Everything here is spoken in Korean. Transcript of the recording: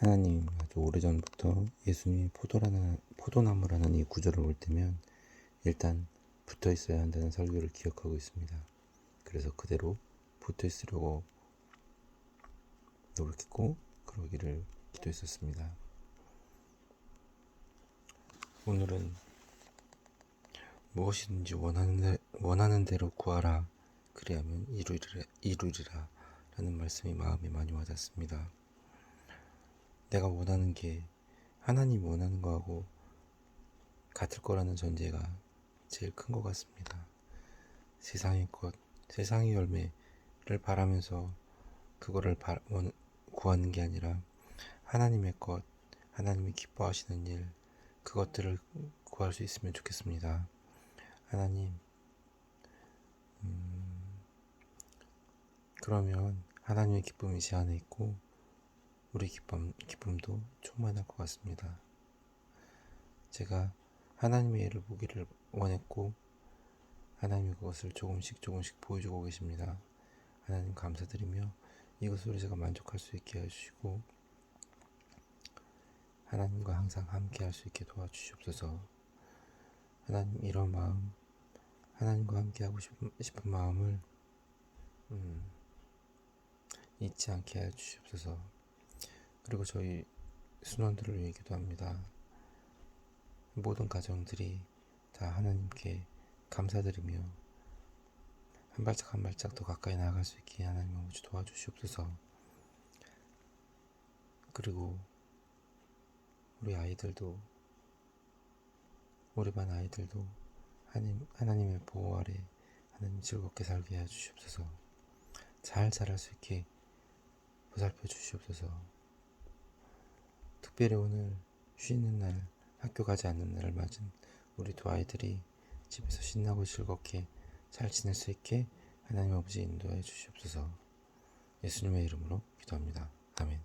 하나님 아주 오래전부터 예수님이 포도라는, 포도나무라는 이 구절을 볼 때면 일단 붙어 있어야 한다는 설교를 기억하고 있습니다. 그래서 그대로 붙어 있으려고 노력했고 그러기를 기도했었습니다. 오늘은 무엇이든지 원하는, 대, 원하는 대로 구하라 그리하면 이루리라, 이루리라 라는 말씀이 마음에 많이 와닿습니다. 내가 원하는 게 하나님 원하는 거하고 같을 거라는 전제가 제일 큰 것 같습니다. 세상의 것, 세상의 열매를 바라면서 그거를 바, 원, 구하는 게 아니라 하나님의 것, 하나님이 기뻐하시는 일, 그것들을 구할 수 있으면 좋겠습니다. 하나님, 음, 그러면 하나님의 기쁨이 제 안에 있고 우리 기쁨, 기쁨도 충만할 것 같습니다. 제가 하나님의 일을 보기를 원했고 하나님이 그것을 조금씩 조금씩 보여주고 계십니다. 하나님 감사드리며 이것으로 제가 만족할 수 있게 해주시고 하나님과 항상 함께 할 수 있게 도와주시옵소서. 하나님 이런 마음, 하나님과 함께 하고 싶은, 싶은 마음을 음, 잊지 않게 해주시옵소서. 그리고 저희 순원들을 위해 기도합니다. 모든 가정들이 다 하나님께 감사드리며 한 발짝 한 발짝 더 가까이 나아갈 수 있게 하나님 아버지 도와주시옵소서. 그리고 우리 아이들도 우리 반 아이들도 하나님, 하나님의 보호 아래 하나님 즐겁게 살게 해주시옵소서. 잘 자랄 수 있게 보살펴 주시옵소서. 특별히 오늘 쉬는 날, 학교 가지 않는 날을 맞은 우리 두 아이들이 집에서 신나고 즐겁게 잘 지낼 수 있게 하나님 아버지 인도해 주시옵소서. 예수님의 이름으로 기도합니다. 아멘.